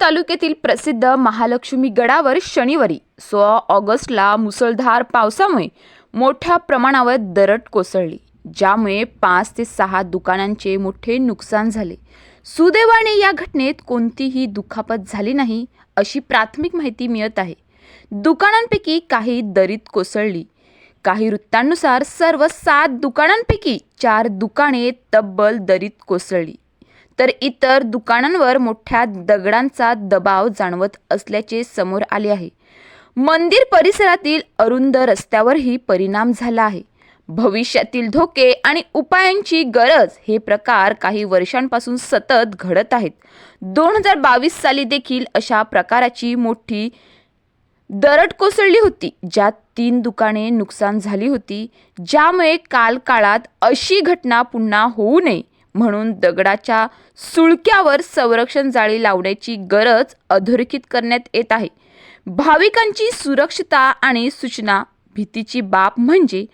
तालुक्यातील प्रसिद्ध महालक्ष्मी गडावर शनिवारी सोळा ऑगस्टला मुसळधार पावसामुळे मोठ्या प्रमाणावर दरड कोसळली ज्यामुळे पाच ते सहा दुकानांचे मोठे नुकसान झाले. सुदैवाने या घटनेत कोणतीही दुखापत झाली नाही अशी प्राथमिक माहिती मिळत आहे. दुकानांपैकी काही दरीत कोसळली. काही वृत्तांनुसार सर्व सात दुकानांपैकी चार दुकाने तब्बल दरीत कोसळली. तर इतर दुकानांवर मोठ्या दगडांचा दबाव जाणवत असल्याचे समोर आले आहे. मंदिर परिसरातील अरुंद रस्त्यावरही परिणाम झाला आहे. भविष्यातील धोके आणि उपायांची गरज हे प्रकार काही वर्षांपासून सतत घडत आहेत. दोन हजार बावीस साली देखील अशा प्रकाराची मोठी दरड कोसळली होती. ज्यात तीन दुकाने नुकसान झाली होती. ज्यामुळे काल काळात अशी घटना पुन्हा होऊ नये. म्हणून दगडाच्या सुळक्यावर संरक्षण जाळी लावण्याची गरज अधोरेखित करण्यात येत आहे. भाविकांची सुरक्षितता आणि सूचना भीतीची बाब म्हणजे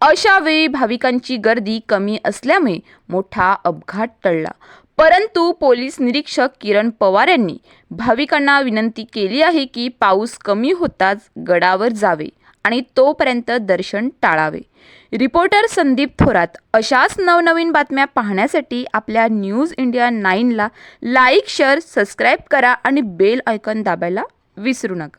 अशा वेळी भाविकांची गर्दी कमी असल्यामुळे मोठा अपघात टळला. परंतु पोलीस निरीक्षक किरण पवार यांनी भाविकांना विनंती केली आहे की पाऊस कमी होताच गडावर जावे. आणि तोपर्यंत दर्शन टाळावे. रिपोर्टर संदीप थोरात अशाच नवनवीन बातम्या पाहण्यासाठी आपल्या न्यूज इंडिया नाईनला लाईक शेअर सबस्क्राईब करा आणि बेल आयकॉन दाबायला विसरू नका.